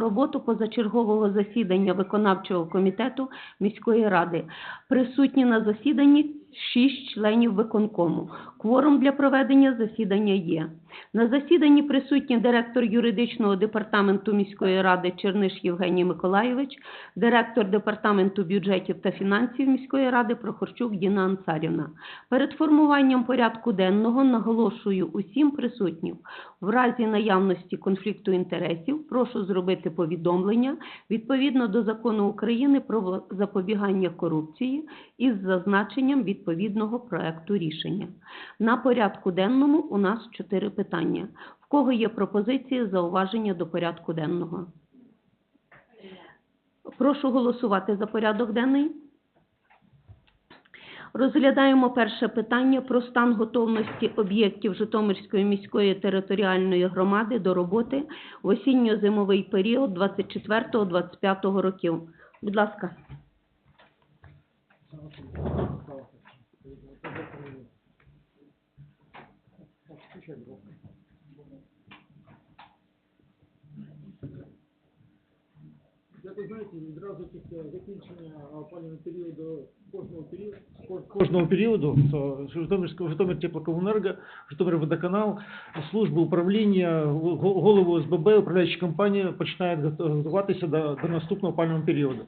Роботу позачергового засідання виконавчого комітету міської ради. Присутні на засіданні шість членів виконкому. Кворум для проведення засідання є. На засіданні присутні директор юридичного департаменту міської ради Черниш Євгеній Миколайович, директор департаменту бюджетів та фінансів міської ради Прохорчук Діна Ансарівна. Перед формуванням порядку денного наголошую усім присутнім. В разі наявності конфлікту інтересів прошу зробити повідомлення відповідно до закону України про запобігання корупції із зазначенням відповідного проекту рішення. На порядку денному у нас чотири питання. В кого є пропозиції, зауваження до порядку денного? Прошу голосувати за порядок денний. Розглядаємо перше питання про стан готовності об'єктів Житомирської міської територіальної громади до роботи в осінньо-зимовий період 24-25 років. Будь ласка. Кожного періоду кожного періоду то Житомирського Житомир теплокомунерго, Житомир водоканал, служби управління, голову ОСББ, управляючі компанії починають гот- готуватися до, до наступного опалювального періоду.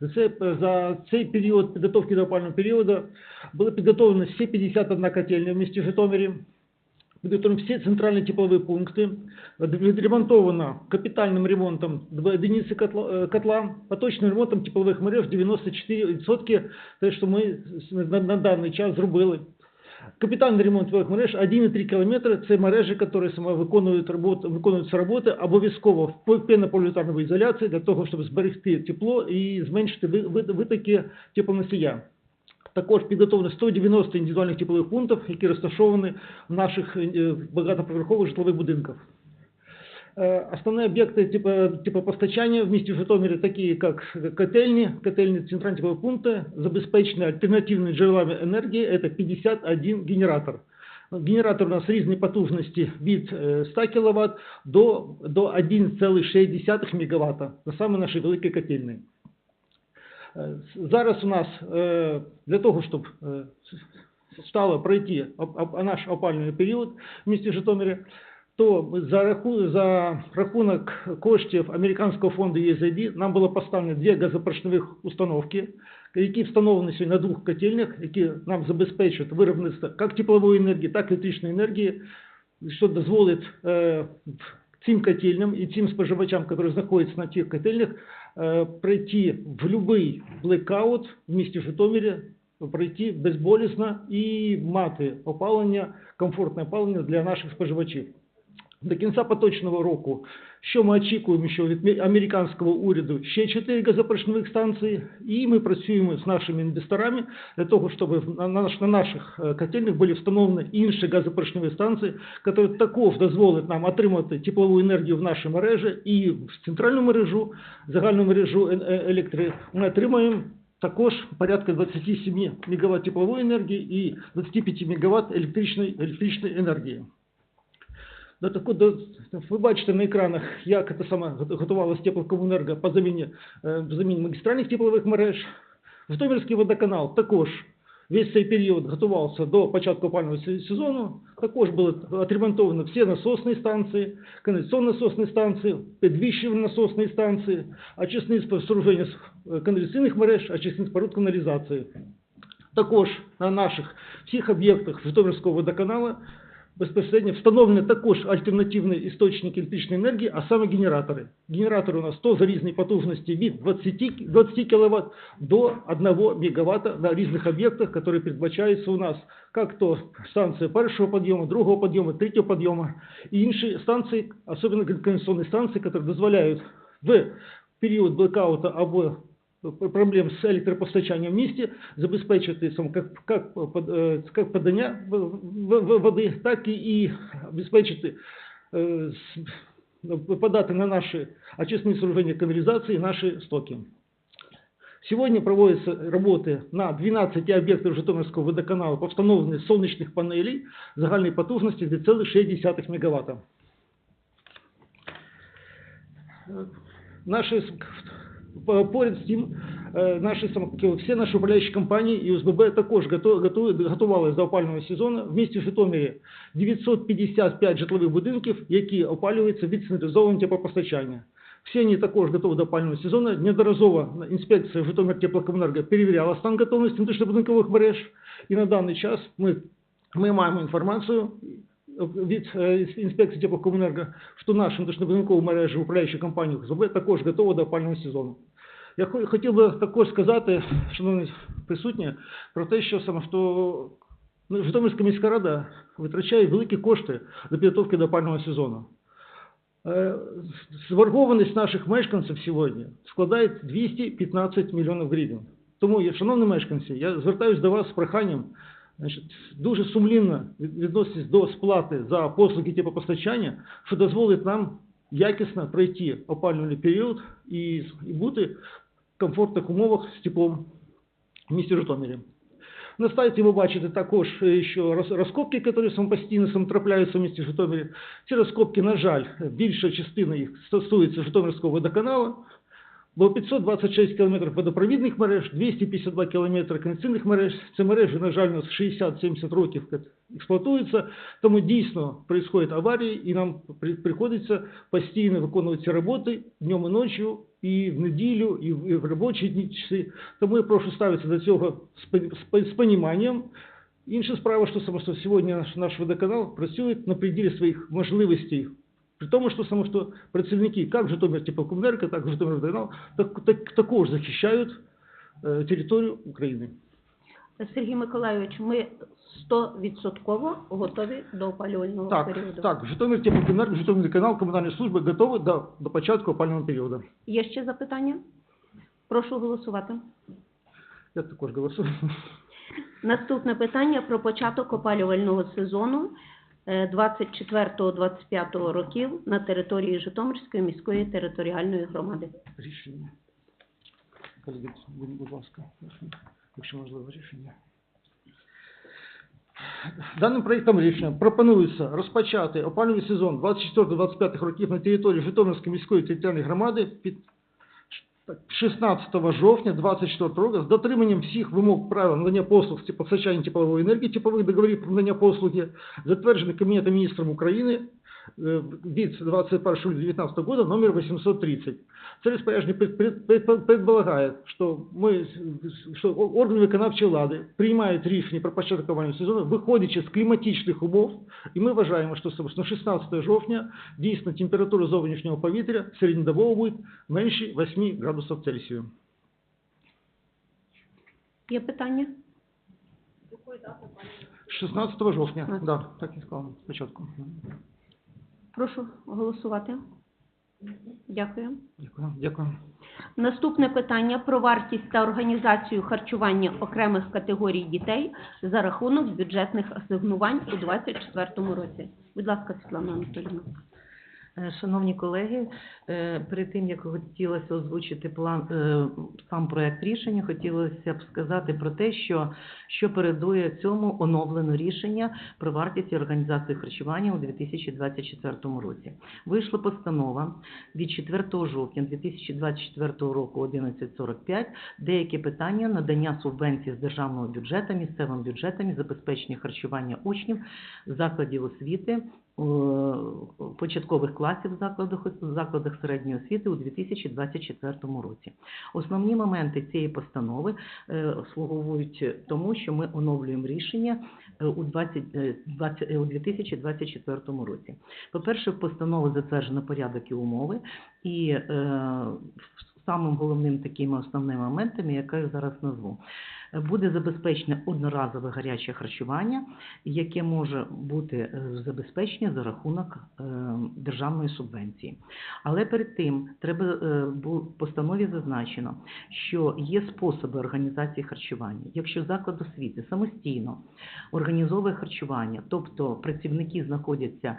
За цей, за цей період підготовки до опалювального періоду були підготовлені всі 51 котельня в місті Житомирі, підготовлені всі центральні теплові пункти, відремонтовано капітальним ремонтом два единиці котла, э, котла, поточним ремонтом теплових мереж 94%, те, що ми на, на даний час зробили. Капітальний ремонт теплових мереж 1,3 км – це мережі, які саме виконують роботу, виконуються роботи обов'язково в по- пенополіуретановій ізоляції для того, щоб зберегти тепло і зменшити ви- ви- витоки теплоносія. Також підготовлено 190 індивідуальних теплових пунктів, які розташовані в наших е, багатоповерхових житлових будинках. Е, Основні об'єкти типу, теплопостачання в місті Житомирі, такі як котельні, котельні центральні теплові пункти, забезпечені альтернативними джерелами енергії, це 51 генератор. Генератор у нас різні потужності від е, 100 кВт до, до 1,6 МВт, це саме наші великі котельні. Е, Зараз у нас е, для того, щоб е, стало пройти наш опалювальний період в місті Житомирі, то за, раху, за рахунок коштів американського фонду ESID нам було поставлено дві газопоршневих установки, які встановлені сьогодні на двох котельнях, які нам забезпечують виробництво як теплової енергії, так і електричної енергії, що дозволить цим котельням і цим споживачам, які знаходяться на тих котельнях, пройти в будь-який блекаут в місті Житомирі, пройти безболісно і мати опалення, комфортне опалення для наших споживачів. До кінця поточного року, що ми очікуємо, що від американського уряду ще 4 газопоршневих станції, і ми працюємо з нашими інвесторами для того, щоб на, наших е, котельнях були встановлені інші газопоршневі станції, які також дозволять нам отримати теплову енергію в наші мережі і в центральну мережу, загальну мережу е- електри. Ми отримаємо також порядка 27 МВт теплової енергії і 25 МВт електричної, електричної енергії. До таку, до, ви бачите на екранах, як це саме готувалося теплокомунерго по заміні, е, заміні магістральних теплових мереж. Житомирський водоканал також весь цей період готувався до початку опалювального се- сезону. Також були відремонтовані всі насосні станції, кондиційні насосні станції, підвищені насосні станції, очисні спорудження з- е, каналізаційних мереж, очисні споруд каналізації. Також на наших всіх об'єктах Житомирського водоканалу безпосередньо встановлені також альтернативні істочники електричної енергії, а саме генератори. Генератори у нас то за різні потужності від 20, 20 кВт до 1 МВт на різних об'єктах, які передбачаються у нас, як то станція першого підйому, другого підйому, третього підйому, і інші станції, особливо кондиціонні станції, які дозволяють в період блекаута або проблем з електропостачанням в місті сам як, як, под- е, подання води, так і забезпечити е, ну, подати на наші очисні сооруження каналізації наші стоки. Сьогодні проводяться роботи на 12 об'єктах Житомирського водоканалу по встановленню сонячних панелей загальної потужності 2,6 МВт. с- по- поряд з тим, е, наші всі наші управляючі компанії і ОСББ також готу- готу- готувалися до опалювального сезону. В місті Житомирі 955 житлових будинків, які опалюються від централізованого теплопостачання. Всі вони також готові до опалювального сезону. Неодноразово інспекція Житомир теплокомунерго перевіряла стан готовності внутрішньобудинкових мереж. І на даний час ми, ми маємо інформацію від е, інспекції теплокомунерго, що наші внутрішньобудинкові мережі управляючі компанії ОСБ також готові до опалювального сезону. Я хотів би також сказати, шановні присутні, про те, що саме що ну, Житомирська міська рада витрачає великі кошти для підготовки до опалювального сезону. Е, наших мешканців сьогодні складає 215 мільйонів гривень. Тому, шановні мешканці, я звертаюся до вас з проханням значить, дуже сумлінно від- відноситись до сплати за послуги теплопостачання, що дозволить нам якісно пройти опалювальний період і, і бути в комфортних умовах з теплом в місті Житомирі. На сайті ви бачите також е, що роз- розкопки, які самопостійно сам трапляються в місті Житомирі. Ці розкопки, на жаль, більша частина їх стосується Житомирського водоканалу. Бо 526 кілометрів водопровідних мереж, 252 кілометри каналізаційних мереж. Це мережі, на жаль, у нас 60-70 років експлуатуються, тому дійсно відбуваються аварії, і нам при- приходиться постійно виконувати ці роботи днем і ночі, і в неділю, і в, робочі дні часи. Тому я прошу ставитися до цього з, пон- з, пон- з поніманням. Інша справа, що сьогодні наш водоканал працює на пределі своїх можливостей. При тому, що саме що працівники, як Житомир теплокомунерго, так Житомир водоканал, так, так, також захищають е, територію України. Сергій Миколайович, ми 100% готові до опалювального Так, періоду. так, Житомир теплокомунерго, Житомир водоканал, комунальні служби готові до, до початку опалювального періоду. Є ще запитання? Прошу голосувати. Я також голосую. Наступне питання про початок опалювального сезону 24-25 років на території Житомирської міської територіальної громади. Рішення. Будь ласка, якщо можливо, рішення. Даним проєктом рішення пропонується розпочати опалювальний сезон 24-25 років на території Житомирської міської територіальної громади під 16 жовтня 24 року з дотриманням всіх вимог правил надання послуг з постачання теплової енергії, теплових договорів про надання послуги, затверджених Кабінетом міністрів України е, від 21 июля 2019 года номер 830. Це розпорядження пред- пред- пред- предполагає, що ми, що органи виконавчої влади приймають рішення про початок опалювального сезону, виходячи з кліматичних умов, і ми вважаємо, що собственно, 16 жовтня дійсно температура зовнішнього повітря середньодобово буде менше 8 градусів Цельсію. Є питання? 16 жовтня, да, так і сказав спочатку. Прошу голосувати. Дякую. Дякую. Дякую. Наступне питання про вартість та організацію харчування окремих категорій дітей за рахунок бюджетних асигнувань у 2024 році. Будь ласка, Світлана Анатолійовна. Е, Шановні колеги, е, перед тим як хотілося озвучити план е, сам проект рішення, хотілося б сказати про те, що що передує цьому оновлене рішення про вартість і організацію харчування у 2024 році. Вийшла постанова від 4 жовтня 2024 року 11.45 деякі питання надання субвенцій з державного бюджету місцевим бюджетам і забезпечення харчування учнів закладів освіти початкових класів в закладах, закладах середньої освіти у 2024 році. Основні моменти цієї постанови е, слугують тому, що ми оновлюємо рішення е, у, 20, е, 20, у 2024 році. По-перше, в постанові затверджено порядок і умови, і самим головним такими основними моментами, яке я зараз назву. Буде забезпечено одноразове гаряче харчування, яке може бути е, забезпечене за рахунок е, державної субвенції. Але перед тим треба е, в постанові зазначено, що є способи організації харчування. Якщо заклад освіти самостійно організовує харчування, тобто працівники знаходяться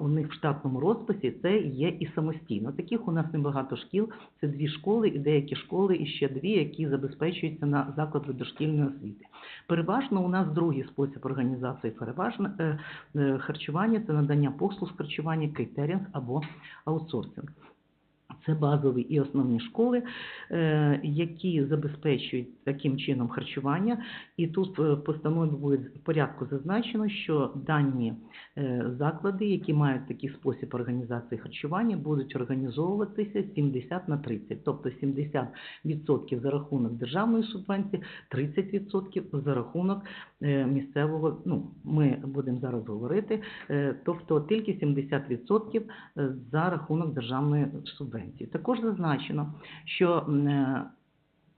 у них в штатному розписі, це є і самостійно. Таких у нас небагато шкіл, це дві школи і деякі школи, і ще дві, які забезпечуються на заклади дошкільної освіти. Переважно у нас другий спосіб організації переважно е, е, харчування це надання послуг харчування, кейтерінг або аутсорсинг. Це базові і основні школи, е, які забезпечують таким чином харчування. І тут е, в постанові буде в порядку зазначено, що дані е, заклади, які мають такий спосіб організації харчування, будуть організовуватися 70 на 30, тобто 70% за рахунок державної субвенції, 30% за рахунок місцевого. Ну, ми будемо зараз говорити, тобто тільки 70% е, за рахунок державної субвенції. Також зазначено, що е,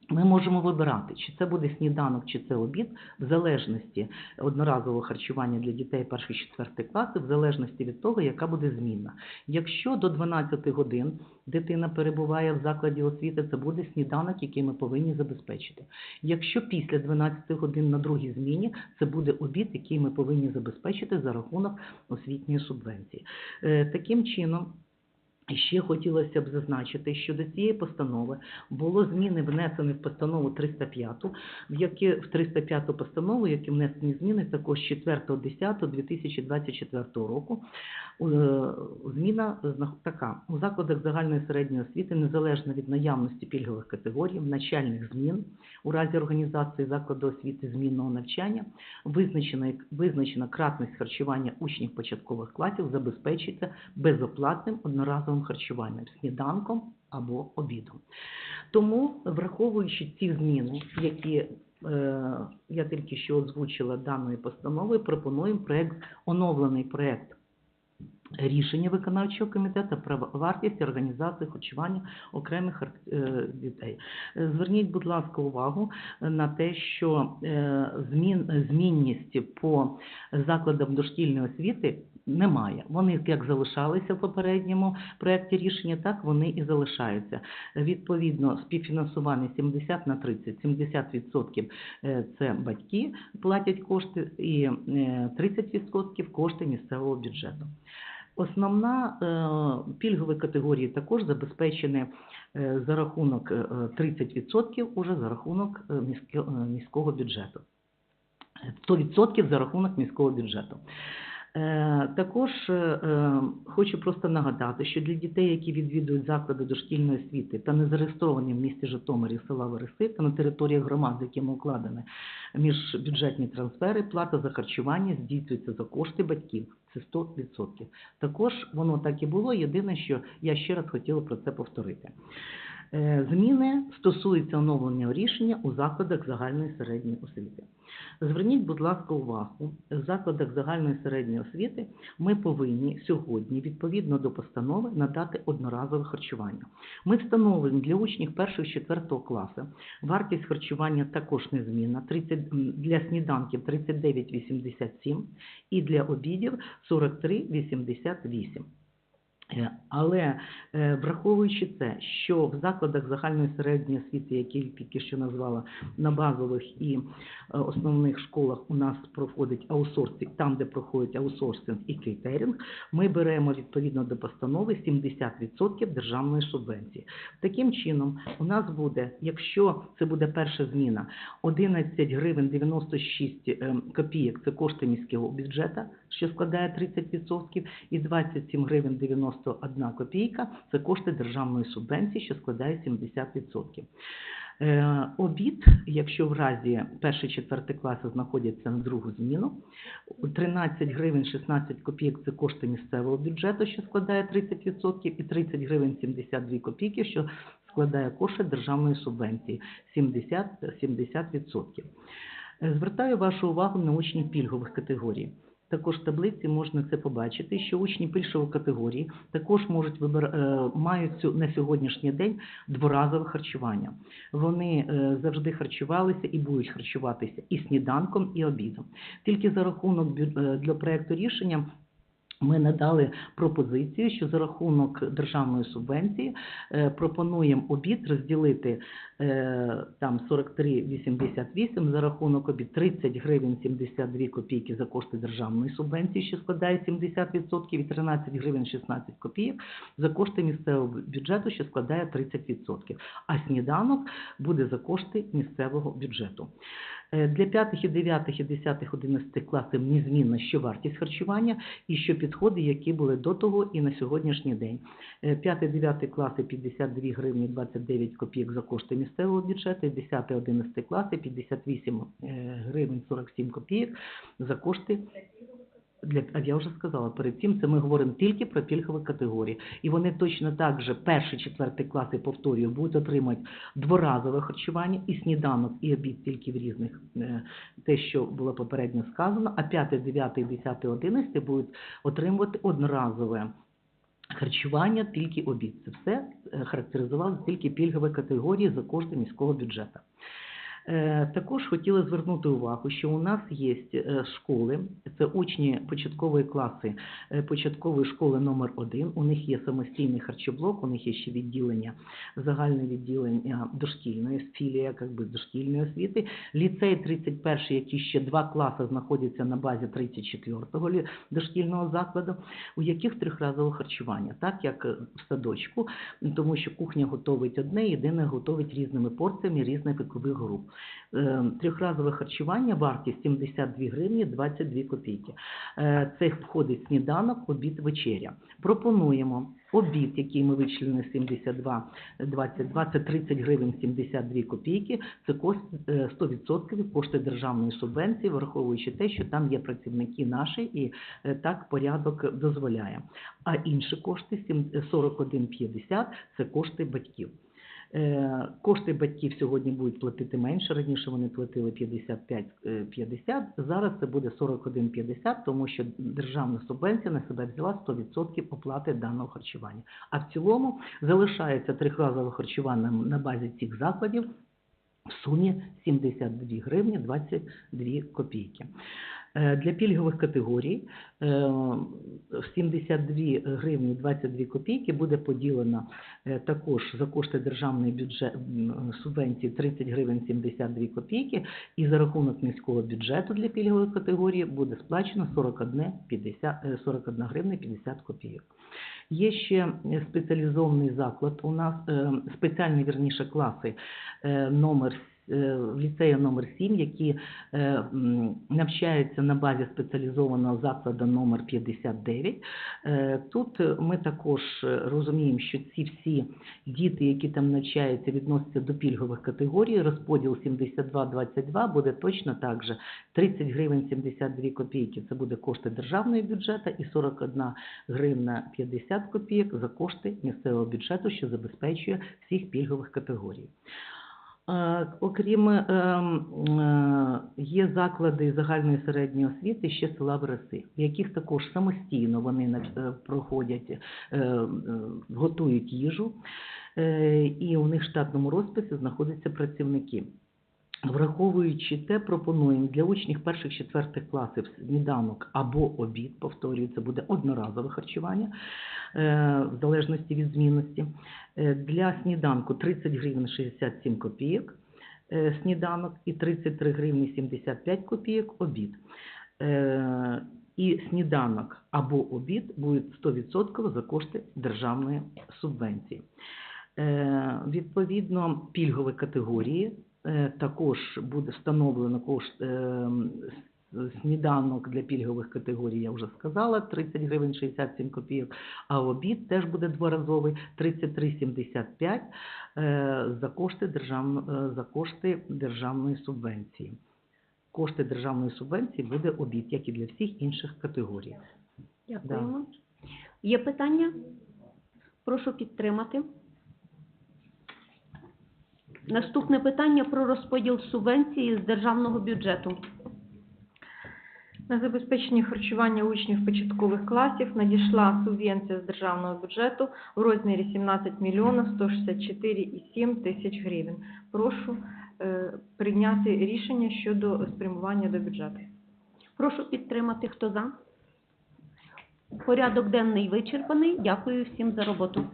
ми можемо вибирати, чи це буде сніданок, чи це обід, в залежності одноразового харчування для дітей перших четвертих класів, в залежності від того, яка буде змінна. Якщо до 12 годин дитина перебуває в закладі освіти, це буде сніданок, який ми повинні забезпечити. Якщо після 12 годин на другій зміні, це буде обід, який ми повинні забезпечити за рахунок освітньої субвенції. Е, Таким чином. Ще хотілося б зазначити, що до цієї постанови було зміни внесені в постанову 305, в в 305 постанову, які внесені зміни також 4.10.2024 року. Е, Зміна така у закладах загальної середньої освіти, незалежно від наявності пільгових категорій, начальних змін у разі організації закладу освіти змінного навчання, визначена визначена кратність харчування учнів початкових класів забезпечується безоплатним одноразовим харчуванням, сніданком або обідом. Тому, враховуючи ці зміни, які е, я тільки що озвучила даною постановою, пропонуємо проект, оновлений проект рішення виконавчого комітету про вартість організації харчування окремих е, дітей. Зверніть, будь ласка, увагу на те, що е, змін, змінність по закладам дошкільної освіти немає. Вони як залишалися в попередньому проєкті рішення, так вони і залишаються. Відповідно, співфінансування 70 на 30. 70% е, це батьки платять кошти і е, 30% кошти місцевого бюджету. Основна е, пільгові категорії також забезпечені е, за рахунок е, 30% уже за рахунок е, місько- е, міського бюджету. 100% за рахунок міського бюджету. Е, Також е, е, хочу просто нагадати, що для дітей, які відвідують заклади дошкільної освіти та не зареєстровані в місті Житомирі села Вереси та на території громад, з якими укладені міжбюджетні трансфери, плата за харчування здійснюється за кошти батьків. Це 100%. Також воно так і було. Єдине, що я ще раз хотіла про це повторити. Е, Зміни стосуються оновлення рішення у закладах загальної середньої освіти. Зверніть, будь ласка, увагу, в закладах загальної середньої освіти ми повинні сьогодні, відповідно до постанови, надати одноразове харчування. Ми встановлюємо для учнів 1-4 класу вартість харчування також незмінна, 30, м, для сніданків 39,87 і для обідів 43,88. Е, Але е, враховуючи те, що в закладах загальної середньої освіти, які я тільки що назвала, на базових і е, основних школах у нас проходить аутсорсинг, там, де проходить аутсорсинг і кейтерінг, ми беремо відповідно до постанови 70% державної субвенції. Таким чином, у нас буде, якщо це буде перша зміна, 11 гривень 96 е, копійок – це кошти міського бюджету, що складає 30%, і 27 гривень 91 копійка – це кошти державної субвенції, що складає 70%. Е, Обід, якщо в разі перший четвертий класи знаходяться на другу зміну, 13 гривень 16 копійок – це кошти місцевого бюджету, що складає 30%, і 30 гривень 72 копійки, що складає кошти державної субвенції 70, 70%. Е, Звертаю вашу увагу на учнів пільгових категорій. Також в таблиці можна це побачити, що учні першої категорії також можуть вибир... е, мають цю- на сьогоднішній день дворазове харчування. Вони е, завжди харчувалися і будуть харчуватися і сніданком, і обідом. Тільки за рахунок е, для проекту рішення ми надали пропозицію, що за рахунок державної субвенції е, пропонуємо обід розділити е, там 43,88 за рахунок обід 30 гривень 72 копійки за кошти державної субвенції, що складає 70%, і 13 гривень 16 копійок за кошти місцевого бюджету, що складає 30%. А сніданок буде за кошти місцевого бюджету. Е, Для 5, 9 і 10, 11 класів незмінна що вартість харчування і що підходи, які були до того і на сьогоднішній день. 5, 9 класи 52 гривні 29 копійок за кошти місцевого бюджету, 10, 11 класи 58 е, гривень 47 копійок за кошти для, а я вже сказала, перед цим це ми говоримо тільки про пільгові категорії. І вони точно так же, перші, четвертий класи, повторюю, будуть отримати дворазове харчування і сніданок, і обід тільки в різних, е, те, що було попередньо сказано, а 5, 9, 10, 11 будуть отримувати одноразове харчування, тільки обід. Це все е, характеризували тільки пільгові категорії за кошти міського бюджету. Е, Також хотіла звернути увагу, що у нас є е, школи, це учні початкової класи е, початкової школи номер 1 У них є самостійний харчоблок, у них є ще відділення, загальне відділення дошкільної філія, як би дошкільної освіти. Ліцей 31, який ще два класи знаходяться на базі 34-го лі- дошкільного закладу, у яких трьохразове харчування, так як в садочку, тому що кухня готовить одне, єдине готовить різними порціями різних вікових груп. Е, Трьохразове харчування, вартість 72 гривні 22 копійки. Е, Це входить сніданок, обід, вечеря. Пропонуємо обід, який ми вичислили 72, 22, це 30 гривень 72 копійки, це кост, е, 100% кошти державної субвенції, враховуючи те, що там є працівники наші і е, так порядок дозволяє. А інші кошти 41,50 це кошти батьків. Е, Кошти батьків сьогодні будуть платити менше. Раніше вони платили 55-50, зараз це буде 41,50, тому що державна субвенція на себе взяла 100% оплати даного харчування. А в цілому залишається трьохразове харчування на базі цих закладів в сумі 72 гривні 22 копійки. Е, Для пільгових категорій е, 72 гривні 22 копійки буде поділено е, також за кошти державної бюджет субвенції 30 гривень 72 копійки і за рахунок міського бюджету для пільгової категорії буде сплачено 41, 50, е, 41 гривня 50 копійок. Є ще е, спеціалізований заклад у нас, е, спеціальні вірніше класи е, номер е, ліцею номер 7, які е, навчаються на базі спеціалізованого закладу номер 59. Е, Тут е, ми також е, розуміємо, що ці всі діти, які там навчаються, відносяться до пільгових категорій. Розподіл 72-22 буде точно так же. 30 гривень 72 копійки – це буде кошти державного бюджету і 41 гривна 50 копійок за кошти місцевого бюджету, що забезпечує всіх пільгових категорій. Окрім е, е, є заклади загальної середньої освіти ще села Вереси, в яких також самостійно вони е, проходять, готують їжу, і у них в штатному розписі знаходяться працівники. Враховуючи те, пропонуємо для учнів перших четвертих класів сніданок або обід, повторюю, це буде одноразове харчування, е, в залежності від змінності. Е, Для сніданку 30 гривень 67 копійок е, сніданок і 33 гривні 75 копійок обід. І сніданок або обід будуть 100% за кошти державної субвенції. Відповідно, пільгові категорії також буде встановлено кошт е, сніданок для пільгових категорій, я вже сказала, 30 гривень 67 копійок, а обід теж буде дворазовий 33,75 е, за кошти державно, е, за кошти державної субвенції. Кошти державної субвенції буде обід, як і для всіх інших категорій. Дякуємо. Є питання? Прошу підтримати. Наступне питання про розподіл субвенції з державного бюджету. На забезпечення харчування учнів початкових класів надійшла субвенція з державного бюджету в розмірі 17 мільйонів 164,7 тисяч гривень. Прошу е, прийняти рішення щодо спрямування до бюджету. Прошу підтримати. Хто за? Порядок денний вичерпаний. Дякую всім за роботу.